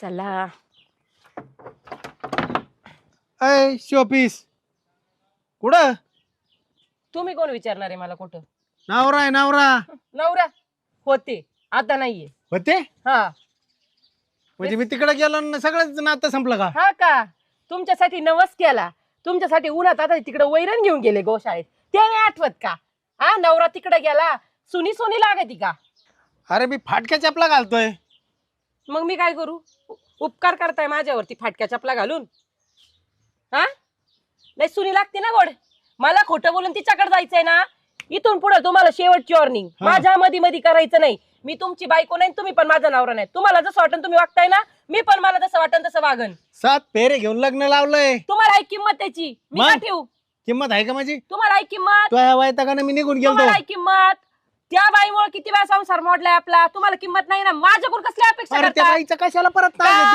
चला. अय शोपीस. कुठं? तुम्ही कोण विचारणार आहे मला कुठं? नावरा आहे नावरा. नवरा? होते. आता नाहीये. होते? हा. म्हणजे मी तिकडे गेलो ना सगळंच नातं संपलं का? हा का? तुमच्यासाठी नवस केला. तुमच्यासाठी उन्हात आता तिकडे वैरण घेऊन गेले गोशाळेत ते नाही आठवत का? हा नवरा तिकडे गेला. सुनी सोनी लागती का? अरे मी फाटक्या चपला घालतोय. मग मी काय करू? उपकार करताय माझ्यावरती फाटक्या चपला घालून? हा? नाही सुनी लागते ना गोड. मला खोटं बोलून तिच्याकडे जायचंय ना? इथून पुढे तुम्हाला शेवटची वॉर्निंग हा. माझ्या मध्ये मध्ये करायचं नाही. मी तुमची बायको नाही तुम्ही पण माझा नवरा नाही. तुम्हाला जसं वाटन तुम्ही वागताय ना मी पण मला जसं वाटन तसं वागन. सात फेरे घेऊन लग्न लावलंय. तुम्हाला आहे किंमत त्याची. मी मग? का ठेवू? किंमत आहे का माझी? तुम्हाला आहे किंमत? तो ह्या वैतागाने मी निघून गेलतो. तुम्हाला आहे किंमत? त्या बाईमुळे किती वेळा संसार मोडलाय आपला? तुम्हाला किंमत नाही ना. माझ्याकडून कसली अपेक्षा अरे त्या करता? बाईचं कशाला परत? नाही